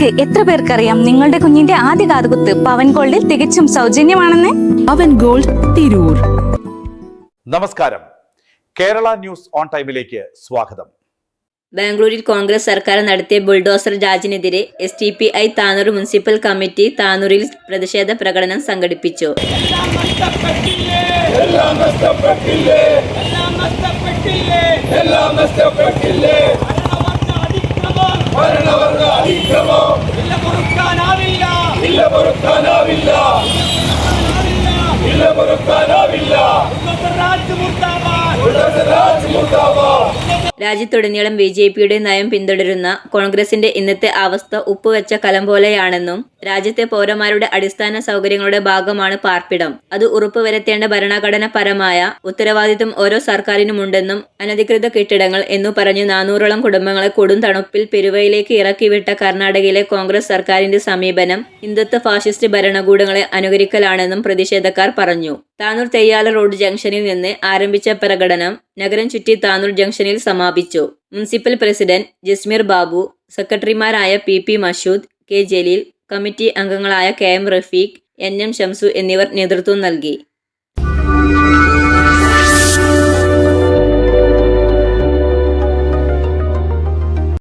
നിങ്ങൾക്ക് എത്ര പേർക്കറിയാം നിങ്ങളുടെ കുഞ്ഞിന്റെ ആദ്യ കാതുകുത്ത് പവൻ ഗോൾഡിൽ തികച്ചും സൗജന്യമാണെന്ന്? പവൻ ഗോൾഡ് തിരൂർ. നമസ്കാരം. കേരള ന്യൂസ് ഓൺ ടൈമിലേക്ക് സ്വാഗതം. ബാംഗ്ലൂരിൽ കോൺഗ്രസ് സർക്കാർ നടത്തിയ bulldozer ജാജിനെതിരെ S T P I Tanur municipal committee താനൂരിൽ പ്രതിഷേധ പ്രകടനം സംഘടിപ്പിച്ചു. ഭരണവർഗ അതിക്രമം ഇല്ല പൊറുക്കാനാവില്ല ഇല്ല പൊറുക്കാനാവില്ല ഇല്ല പൊറുക്കാനാവില്ല രാജ്യത്തുടനീളം ബി ജെ പിയുടെ നയം പിന്തുടരുന്ന കോൺഗ്രസിന്റെ ഇന്നത്തെ അവസ്ഥ ഉപ്പുവെച്ച കലം പോലെയാണെന്നും രാജ്യത്തെ പൗരന്മാരുടെ അടിസ്ഥാന സൗകര്യങ്ങളുടെ ഭാഗമാണ് പാർപ്പിടം. അത് ഉറപ്പുവരുത്തേണ്ട ഭരണഘടനാപരമായ ഉത്തരവാദിത്വം ഓരോ സർക്കാരിനുമുണ്ടെന്നും അനധികൃത കെട്ടിടങ്ങൾ എന്നു പറഞ്ഞ് നാനൂറോളം കുടുംബങ്ങളെ കൊടും തണുപ്പിൽ പെരുവയിലേക്ക് ഇറക്കിവിട്ട കർണാടകയിലെ കോൺഗ്രസ് സർക്കാരിന്റെ സമീപനം ഹിന്ദുത്വ ഫാസിസ്റ്റ് ഭരണകൂടങ്ങളെ അനുകരിക്കലാണെന്നും പ്രതിഷേധക്കാർ പറഞ്ഞു. താനൂർ തെയ്യാല റോഡ് ജംഗ്ഷനിൽ നിന്ന് ആരംഭിച്ച പ്രകടനം നഗരം ചുറ്റി താനൂർ ജംഗ്ഷനിൽ സമാപിച്ചു. മുനിസിപ്പൽ പ്രസിഡന്റ് ജസ്മീർ ബാബു സെക്രട്ടറിമാരായ P P Mashood K Jaleel committee അംഗങ്ങളായ K M Rafeeq N M Shamsu എന്നിവർ നേതൃത്വം നൽകി.